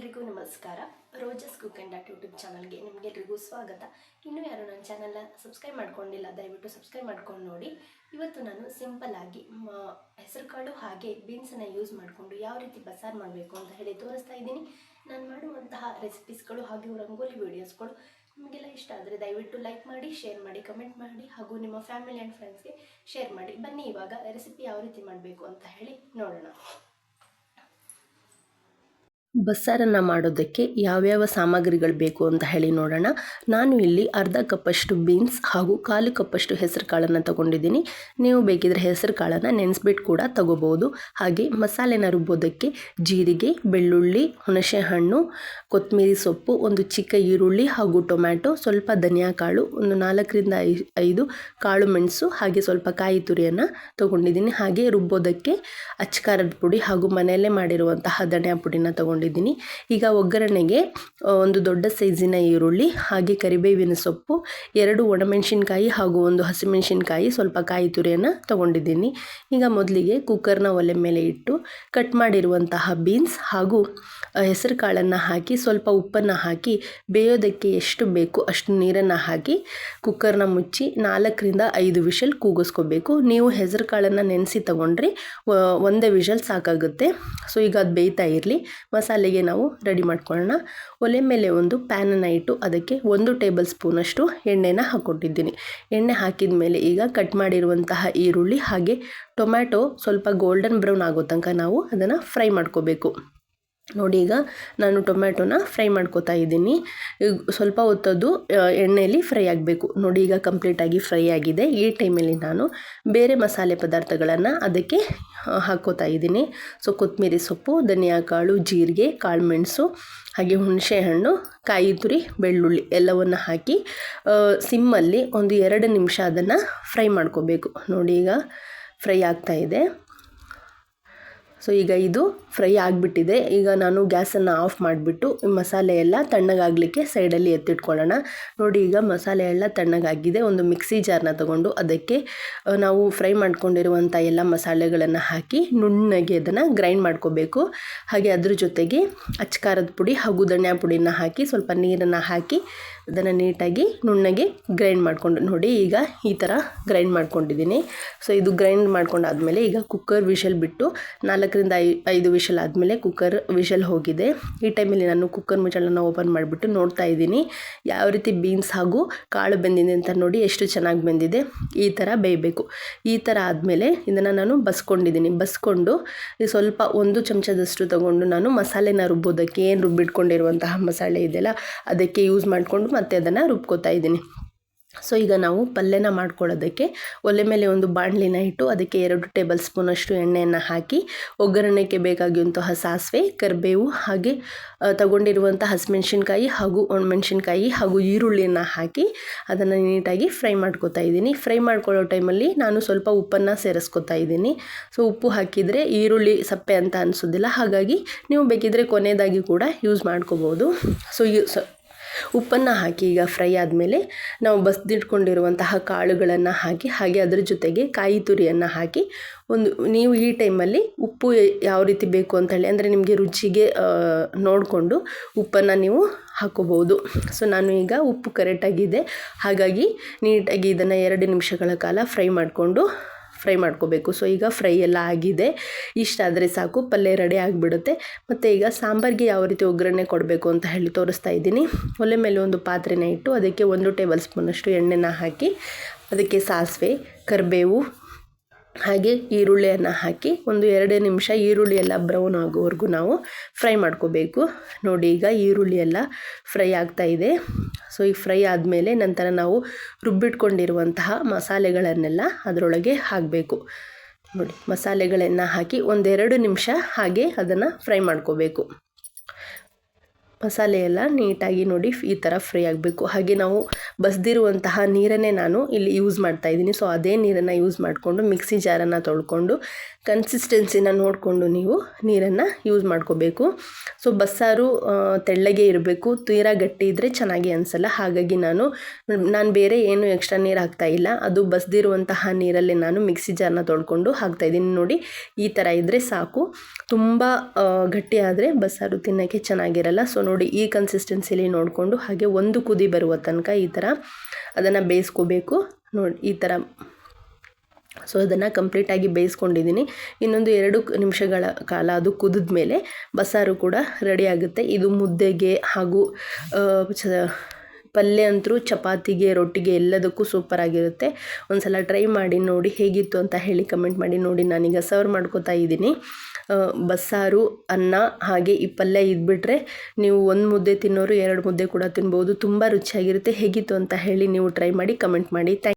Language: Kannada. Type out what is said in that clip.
ಎಲ್ರಿಗೂ ನಮಸ್ಕಾರ. Roja's cook and dot YouTube ಚಾನಲ್ಗೆ ನಿಮಗೆಲ್ರಿಗೂ ಸ್ವಾಗತ. ಇನ್ನೂ ಯಾರು ನನ್ನ ಚಾನಲ್ನ ಸಬ್ಸ್ಕ್ರೈಬ್ ಮಾಡ್ಕೊಂಡಿಲ್ಲ, ದಯವಿಟ್ಟು ಸಬ್ಸ್ಕ್ರೈಬ್ ಮಾಡ್ಕೊಂಡು ನೋಡಿ. ಇವತ್ತು ನಾನು ಸಿಂಪಲ್ ಆಗಿ ಹೆಸರು ಹೆಸರುಕಾಳು ಹಾಗೆ ಬೀನ್ಸನ್ನು ಯೂಸ್ ಮಾಡಿಕೊಂಡು ಯಾವ ರೀತಿ ಬಸಾರ್ ಮಾಡಬೇಕು ಅಂತ ಹೇಳಿ ತೋರಿಸ್ತಾ ಇದ್ದೀನಿ. ನಾನು ಮಾಡುವಂತಹ ರೆಸಿಪೀಸ್ಗಳು ಹಾಗೆ ರಂಗೋಲಿ ವೀಡಿಯೋಸ್ಗಳು ನಿಮಗೆಲ್ಲ ಇಷ್ಟ ಆದರೆ ದಯವಿಟ್ಟು ಲೈಕ್ ಮಾಡಿ, ಶೇರ್ ಮಾಡಿ, ಕಮೆಂಟ್ ಮಾಡಿ, ಹಾಗೂ ನಿಮ್ಮ ಫ್ಯಾಮಿಲಿ ಆ್ಯಂಡ್ ಫ್ರೆಂಡ್ಸ್ಗೆ ಶೇರ್ ಮಾಡಿ. ಬನ್ನಿ ಇವಾಗ ರೆಸಿಪಿ ಯಾವ ರೀತಿ ಮಾಡಬೇಕು ಅಂತ ಹೇಳಿ ನೋಡೋಣ. ಬಸ್ಸಾರನ್ನು ಮಾಡೋದಕ್ಕೆ ಯಾವ್ಯಾವ ಸಾಮಗ್ರಿಗಳು ಬೇಕು ಅಂತ ಹೇಳಿ ನೋಡೋಣ. ನಾನು ಇಲ್ಲಿ ಅರ್ಧ ಕಪ್ಪಷ್ಟು ಬೀನ್ಸ್ ಹಾಗೂ ಕಾಲು ಕಪ್ಪಷ್ಟು ಹೆಸರು ಕಾಳನ್ನು ತಗೊಂಡಿದ್ದೀನಿ. ನೀವು ಬೇಕಿದ್ರೆ ಹೆಸರು ಕಾಳನ್ನು ನೆನೆಸ್ಬಿಟ್ಟು ಕೂಡ ತಗೋಬೋದು. ಹಾಗೆ ಮಸಾಲೆನ ರುಬ್ಬೋದಕ್ಕೆ ಜೀರಿಗೆ, ಬೆಳ್ಳುಳ್ಳಿ, ಹುಣಸೆಹಣ್ಣು ಕೊತ್ತಂಬರಿ ಸೊಪ್ಪು, ಒಂದು ಚಿಕ್ಕ ಈರುಳ್ಳಿ ಹಾಗೂ ಟೊಮ್ಯಾಟೊ, ಸ್ವಲ್ಪ ಧನಿಯಾ ಕಾಳು ಒಂದು ನಾಲ್ಕರಿಂದ ಐದು ಕಾಳು ಮೆಣಸು, ಹಾಗೆ ಸ್ವಲ್ಪ ಕಾಯಿ ತುರಿಯನ್ನು ತಗೊಂಡಿದ್ದೀನಿ. ಹಾಗೆ ರುಬ್ಬೋದಕ್ಕೆ ಅಚ್ಕಾರದ ಪುಡಿ ಹಾಗೂ ಮನೆಯಲ್ಲೇ ಮಾಡಿರುವಂತಹ ಧನಿಯಾ ಪುಡಿನ ತಗೊಂಡಿದ್ದೀನಿ. ಈಗ ಒಗ್ಗರಣೆಗೆ ಒಂದು ದೊಡ್ಡ ಸೈಜಿನ ಈರುಳ್ಳಿ, ಹಾಗೆ ಕರಿಬೇವಿನ ಸೊಪ್ಪು, ಎರಡು ಒಣಮೆಣಸಿನ್ಕಾಯಿ ಹಾಗೂ ಒಂದು ಹಸಿಮೆಣಸಿನ್ಕಾಯಿ, ಸ್ವಲ್ಪ ಕಾಯಿ ತುರಿಯನ್ನು ತಗೊಂಡಿದ್ದೀನಿ. ಈಗ ಮೊದಲಿಗೆ ಕುಕ್ಕರ್ನ ಒಲೆ ಮೇಲೆ ಇಟ್ಟು ಕಟ್ ಮಾಡಿರುವಂತಹ ಬೀನ್ಸ್ ಹಾಗೂ ಹೆಸರು ಕಾಳನ್ನು ಹಾಕಿ, ಸ್ವಲ್ಪ ಉಪ್ಪನ್ನು ಹಾಕಿ, ಬೇಯೋದಕ್ಕೆ ಎಷ್ಟು ಬೇಕು ಅಷ್ಟು ನೀರನ್ನು ಹಾಕಿ ಕುಕ್ಕರ್ನ ಮುಚ್ಚಿ ನಾಲ್ಕರಿಂದ ಐದು ವಿಷಲ್ ಕೂಗಿಸ್ಕೋಬೇಕು. ನೀವು ಹೆಸರು ಕಾಳನ್ನು ನೆನೆಸಿ ತಗೊಂಡ್ರೆ ಒಂದೇ ವಿಷಲ್ ಸಾಕಾಗುತ್ತೆ. ಸೊ ಈಗ ಅದು ಬೇಯ್ತಾ ಇರಲಿ. ಮಸಾಲೆಗೆ ನಾವು ರೆಡಿ ಮಾಡ್ಕೊಳ್ಳೋಣ. ಒಲೆ ಮೇಲೆ ಒಂದು ಪ್ಯಾನನ್ನು ಇಟ್ಟು ಅದಕ್ಕೆ ಒಂದು ಟೇಬಲ್ ಸ್ಪೂನಷ್ಟು ಎಣ್ಣೆನ ಹಾಕ್ಕೊಟ್ಟಿದ್ದೀನಿ. ಎಣ್ಣೆ ಹಾಕಿದ ಮೇಲೆ ಈಗ ಕಟ್ ಮಾಡಿರುವಂತಹ ಈರುಳ್ಳಿ ಹಾಗೆ ಟೊಮ್ಯಾಟೊ ಸ್ವಲ್ಪ ಗೋಲ್ಡನ್ ಬ್ರೌನ್ ಆಗೋ ತನಕ ನಾವು ಅದನ್ನು ಫ್ರೈ ಮಾಡ್ಕೋಬೇಕು. ನೋಡಿ ಈಗ ನಾನು ಟೊಮ್ಯಾಟೊನ ಫ್ರೈ ಮಾಡ್ಕೋತಾ ಇದ್ದೀನಿ. ಈಗ ಸ್ವಲ್ಪ ಹೊತ್ತದ್ದು ಎಣ್ಣೆಯಲ್ಲಿ ಫ್ರೈ ಆಗಬೇಕು. ನೋಡಿ ಈಗ ಕಂಪ್ಲೀಟಾಗಿ ಫ್ರೈ ಆಗಿದೆ. ಈ ಟೈಮಲ್ಲಿ ನಾನು ಬೇರೆ ಮಸಾಲೆ ಪದಾರ್ಥಗಳನ್ನು ಅದಕ್ಕೆ ಹಾಕ್ಕೋತಾ ಇದ್ದೀನಿ. ಸೊ ಕೊತ್ತಂಬರಿ ಸೊಪ್ಪು, ಧನಿಯಾ ಕಾಳು, ಜೀರಿಗೆ, ಕಾಳು ಮೆಣಸು, ಹಾಗೆ ಹುಣಸೆಹಣ್ಣು ಕಾಯಿ ತುರಿ, ಬೆಳ್ಳುಳ್ಳಿ ಎಲ್ಲವನ್ನು ಹಾಕಿ ಸಿಮ್ಮಲ್ಲಿ ಒಂದು ಎರಡು ನಿಮಿಷ ಅದನ್ನು ಫ್ರೈ ಮಾಡ್ಕೋಬೇಕು. ನೋಡಿ ಈಗ ಫ್ರೈ ಆಗ್ತಾ ಇದೆ. ಸೊ ಈಗ ಇದು ಫ್ರೈ ಆಗಿಬಿಟ್ಟಿದೆ. ಈಗ ನಾನು ಗ್ಯಾಸನ್ನು ಆಫ್ ಮಾಡಿಬಿಟ್ಟು ಮಸಾಲೆ ಎಲ್ಲ ತಣ್ಣಗಾಗಲಿಕ್ಕೆ ಸೈಡಲ್ಲಿ ಎತ್ತಿಟ್ಕೊಳ್ಳೋಣ. ನೋಡಿ, ಈಗ ಮಸಾಲೆ ಎಲ್ಲ ತಣ್ಣಗಾಗಿದೆ. ಒಂದು ಮಿಕ್ಸಿ ಜಾರ್ನ ತಗೊಂಡು ಅದಕ್ಕೆ ನಾವು ಫ್ರೈ ಮಾಡ್ಕೊಂಡಿರುವಂಥ ಎಲ್ಲ ಮಸಾಲೆಗಳನ್ನು ಹಾಕಿ ನುಣ್ಣಗೆ ಅದನ್ನು ಗ್ರೈಂಡ್ ಮಾಡ್ಕೋಬೇಕು. ಹಾಗೆ ಅದ್ರ ಜೊತೆಗೆ ಅಚ್ಕಾರದ ಪುಡಿ ಹಾಗೂ ಧನಿಯಾ ಪುಡಿನ ಹಾಕಿ ಸ್ವಲ್ಪ ನೀರನ್ನು ಹಾಕಿ ಅದನ್ನು ನೀಟಾಗಿ ನುಣ್ಣಗೆ ಗ್ರೈಂಡ್ ಮಾಡಿಕೊಂಡು ನೋಡಿ ಈಗ ಈ ಥರ ಗ್ರೈಂಡ್ ಮಾಡ್ಕೊಂಡಿದ್ದೀನಿ. ಸೊ ಇದು ಗ್ರೈಂಡ್ ಮಾಡ್ಕೊಂಡಾದಮೇಲೆ ಈಗ ಕುಕ್ಕರ್ ವಿಷಲ್ ಬಿಟ್ಟು ನಾಲ್ಕರಿಂದ ಐ ಐದು ವಿಷಲ್ ಆದಮೇಲೆ ಕುಕ್ಕರ್ ವಿಷಲ್ ಹೋಗಿದೆ. ಈ ಟೈಮಲ್ಲಿ ನಾನು ಕುಕ್ಕರ್ ಮುಚ್ಚಳನ ಓಪನ್ ಮಾಡಿಬಿಟ್ಟು ನೋಡ್ತಾ ಇದ್ದೀನಿ. ಯಾವ ರೀತಿ ಬೀನ್ಸ್ ಹಾಗೂ ಕಾಳು ಬೆಂದಿದೆ ಅಂತ ನೋಡಿ ಎಷ್ಟು ಚೆನ್ನಾಗಿ ಬೆಂದಿದೆ. ಈ ಥರ ಬೇಯಬೇಕು. ಈ ಥರ ಆದಮೇಲೆ ಇದನ್ನು ನಾನು ಬಸ್ಕೊಂಡಿದ್ದೀನಿ. ಬಸ್ಕೊಂಡು ಸ್ವಲ್ಪ ಒಂದು ಚಮಚದಷ್ಟು ತೊಗೊಂಡು ನಾನು ಮಸಾಲೆನ ರುಬ್ಬೋದಕ್ಕೆ ಏನು ರುಬ್ಬಿಟ್ಕೊಂಡಿರುವಂತಹ ಮಸಾಲೆ ಇದೆಯಲ್ಲ, ಅದಕ್ಕೆ ಯೂಸ್ ಮಾಡಿಕೊಂಡು ಮತ್ತೆ ಅದನ್ನು ರುಬ್ಕೋತಾ ಇದ್ದೀನಿ. ಸೊ ಈಗ ನಾವು ಪಲ್ಯನ ಮಾಡ್ಕೊಳ್ಳೋದಕ್ಕೆ ಒಲೆ ಮೇಲೆ ಒಂದು ಬಾಣಲಿನ ಇಟ್ಟು ಅದಕ್ಕೆ ಎರಡು ಟೇಬಲ್ ಸ್ಪೂನಷ್ಟು ಎಣ್ಣೆಯನ್ನು ಹಾಕಿ, ಒಗ್ಗರಣೆಗೆ ಬೇಕಾಗಿರುವಂತಹ ಸಾಸಿವೆ, ಕರಿಬೇವು ಹಾಗೆ ತಗೊಂಡಿರುವಂಥ ಹಸಿಮೆಣ್ಸಿನ್ಕಾಯಿ ಹಾಗೂ ಒಣಮೆಣ್ಸಿನ್ಕಾಯಿ ಹಾಗೂ ಈರುಳ್ಳಿಯನ್ನು ಹಾಕಿ ಅದನ್ನು ನೀಟಾಗಿ ಫ್ರೈ ಮಾಡ್ಕೋತಾ ಇದ್ದೀನಿ. ಫ್ರೈ ಮಾಡ್ಕೊಳ್ಳೋ ಟೈಮಲ್ಲಿ ನಾನು ಸ್ವಲ್ಪ ಉಪ್ಪನ್ನು ಸೇರಿಸ್ಕೊತಾ ಇದ್ದೀನಿ. ಸೊ ಉಪ್ಪು ಹಾಕಿದರೆ ಈರುಳ್ಳಿ ಸಪ್ಪೆ ಅಂತ ಅನಿಸೋದಿಲ್ಲ. ಹಾಗಾಗಿ ನೀವು ಬೇಕಿದ್ದರೆ ಕೊನೆಯದಾಗಿ ಕೂಡ ಯೂಸ್ ಮಾಡ್ಕೋಬೋದು. ಸ ಉಪ್ಪನ್ನು ಹಾಕಿ ಈಗ ಫ್ರೈ ಆದಮೇಲೆ ನಾವು ಬಸ್ದಿಟ್ಕೊಂಡಿರುವಂತಹ ಕಾಳುಗಳನ್ನು ಹಾಕಿ, ಹಾಗೆ ಅದರ ಜೊತೆಗೆ ಕಾಯಿ ತುರಿಯನ್ನು ಹಾಕಿ ಒಂದು, ನೀವು ಈ ಟೈಮಲ್ಲಿ ಉಪ್ಪು ಯಾವ ರೀತಿ ಬೇಕು ಅಂತ ಹೇಳಿ ಅಂದರೆ ನಿಮಗೆ ರುಚಿಗೆ ನೋಡಿಕೊಂಡು ಉಪ್ಪನ್ನು ನೀವು ಹಾಕೋಬೋದು ಸೊ ನಾನು ಈಗ ಉಪ್ಪು ಕರೆಕ್ಟಾಗಿದೆ. ಹಾಗಾಗಿ ನೀಟಾಗಿ ಇದನ್ನು ಎರಡು ನಿಮಿಷಗಳ ಕಾಲ ಫ್ರೈ ಮಾಡಿಕೊಂಡು ಫ್ರೈ ಮಾಡ್ಕೋಬೇಕು. ಸೊ ಈಗ ಫ್ರೈ ಎಲ್ಲ ಆಗಿದೆ. ಇಷ್ಟಾದರೆ ಸಾಕು, ಪಲ್ಯ ರೆಡಿ ಆಗಿಬಿಡುತ್ತೆ. ಮತ್ತು ಈಗ ಸಾಂಬಾರಿಗೆ ಯಾವ ರೀತಿ ಒಗ್ಗರಣೆ ಕೊಡಬೇಕು ಅಂತ ಹೇಳಿ ತೋರಿಸ್ತಾ ಇದ್ದೀನಿ. ಒಲೆ ಮೇಲೆ ಒಂದು ಪಾತ್ರೆನ ಇಟ್ಟು ಅದಕ್ಕೆ ಒಂದು ಟೇಬಲ್ ಸ್ಪೂನಷ್ಟು ಎಣ್ಣೆನ ಹಾಕಿ ಅದಕ್ಕೆ ಸಾಸಿವೆ, ಕರಿಬೇವು ಹಾಗೆ ಈರುಳ್ಳಿಯನ್ನು ಹಾಕಿ ಒಂದು ಎರಡು ನಿಮಿಷ ಈರುಳ್ಳಿ ಎಲ್ಲ ಬ್ರೌನ್ ಆಗೋವರೆಗೂ ನಾವು ಫ್ರೈ ಮಾಡ್ಕೋಬೇಕು. ನೋಡಿ, ಈಗ ಈರುಳ್ಳಿ ಎಲ್ಲ ಫ್ರೈ ಆಗ್ತಾ ಇದೆ. ಸೊ ಈ ಫ್ರೈ ಆದಮೇಲೆ ನಂತರ ನಾವು ರುಬ್ಬಿಟ್ಕೊಂಡಿರುವಂತಹ ಮಸಾಲೆಗಳನ್ನೆಲ್ಲ ಅದರೊಳಗೆ ಹಾಕಬೇಕು. ನೋಡಿ, ಮಸಾಲೆಗಳನ್ನು ಹಾಕಿ ಒಂದೆರಡು ನಿಮಿಷ ಹಾಗೆ ಅದನ್ನು ಫ್ರೈ ಮಾಡ್ಕೋಬೇಕು. ಮಸಾಲೆ ಎಲ್ಲ ನೀಟಾಗಿ ನೋಡಿ ಈ ಥರ ಫ್ರೈ ಆಗಬೇಕು. ಹಾಗೆ ನಾವು ಬಸ್ದಿರುವಂತಹ ನೀರನ್ನೇ ನಾನು ಇಲ್ಲಿ ಯೂಸ್ ಮಾಡ್ತಾ ಇದ್ದೀನಿ. ಸೊ, ಅದೇ ನೀರನ್ನು ಯೂಸ್ ಮಾಡಿಕೊಂಡು ಮಿಕ್ಸಿ ಜಾರನ್ನು ತೊಳ್ಕೊಂಡು ಕನ್ಸಿಸ್ಟೆನ್ಸಿನ ನೋಡಿಕೊಂಡು ನೀವು ನೀರನ್ನು ಯೂಸ್ ಮಾಡ್ಕೋಬೇಕು. ಸೊ, ಬಸ್ಸಾರು ತೆಳ್ಳಗೆ ಇರಬೇಕು. ತೀರಾ ಗಟ್ಟಿ ಇದ್ದರೆ ಚೆನ್ನಾಗಿ ಅನಿಸಲ್ಲ. ಹಾಗಾಗಿ ನಾನು ನಾನು ಬೇರೆ ಏನು ಎಕ್ಸ್ಟ್ರಾ ನೀರು ಹಾಕ್ತಾ ಇಲ್ಲ. ಅದು ಬಸ್ದಿರುವಂತಹ ನೀರಲ್ಲೇ ನಾನು ಮಿಕ್ಸಿ ಜಾರನ್ನ ತೊಳ್ಕೊಂಡು ಹಾಕ್ತಾ ಇದ್ದೀನಿ. ನೋಡಿ, ಈ ಥರ ಇದ್ದರೆ ಸಾಕು. ತುಂಬ ಗಟ್ಟಿ ಆದರೆ ಬಸ್ಸಾರು ತಿನ್ನೋಕ್ಕೆ ಚೆನ್ನಾಗಿರಲ್ಲ. ಸೊ ನೋಡಿ ಈ ಕನ್ಸಿಸ್ಟೆನ್ಸಿಲಿ ನೋಡಿಕೊಂಡು ಹಾಗೆ ಒಂದು ಕುದಿ ಬರುವ ತನಕ ಈ ಥರ ಅದನ್ನು ಬೇಯಿಸ್ಕೋಬೇಕು. ನೋಡಿ ಈ ಥರ. ಸೊ ಅದನ್ನು ಕಂಪ್ಲೀಟಾಗಿ ಬೇಯಿಸ್ಕೊಂಡಿದ್ದೀನಿ. ಇನ್ನೊಂದು ಎರಡು ನಿಮಿಷಗಳ ಕಾಲ ಅದು ಕುದಿದ ಮೇಲೆ ಬಸ್ಸಾರು ಕೂಡ ರೆಡಿ ಆಗುತ್ತೆ. ಇದು ಮುದ್ದೆಗೆ ಹಾಗೂ ಪಲ್ಯ ಅಂತೂ ಚಪಾತಿಗೆ, ರೊಟ್ಟಿಗೆ ಎಲ್ಲದಕ್ಕೂ ಸೂಪರಾಗಿರುತ್ತೆ ಒಂದು ಸಲ ಟ್ರೈ ಮಾಡಿ ನೋಡಿ ಹೇಗಿತ್ತು ಅಂತ ಹೇಳಿ ಕಮೆಂಟ್ ಮಾಡಿ ನೋಡಿ ನಾನೀಗ ಸರ್ವ್ ಮಾಡ್ಕೋತಾ ಇದ್ದೀನಿ. ಬಸ್ಸಾರು, ಅನ್ನ, ಹಾಗೆ ಈ ಪಲ್ಯ ಇದ್ಬಿಟ್ರೆ ನೀವು ಒಂದು ಮುದ್ದೆ ತಿನ್ನೋರು ಎರಡು ಮುದ್ದೆ ಕೂಡ ತಿನ್ಬೋದು. ತುಂಬ ರುಚಿಯಾಗಿರುತ್ತೆ. ಹೇಗಿತ್ತು ಅಂತ ಹೇಳಿ ನೀವು ಟ್ರೈ ಮಾಡಿ ಕಮೆಂಟ್ ಮಾಡಿ. ಥ್ಯಾಂಕ್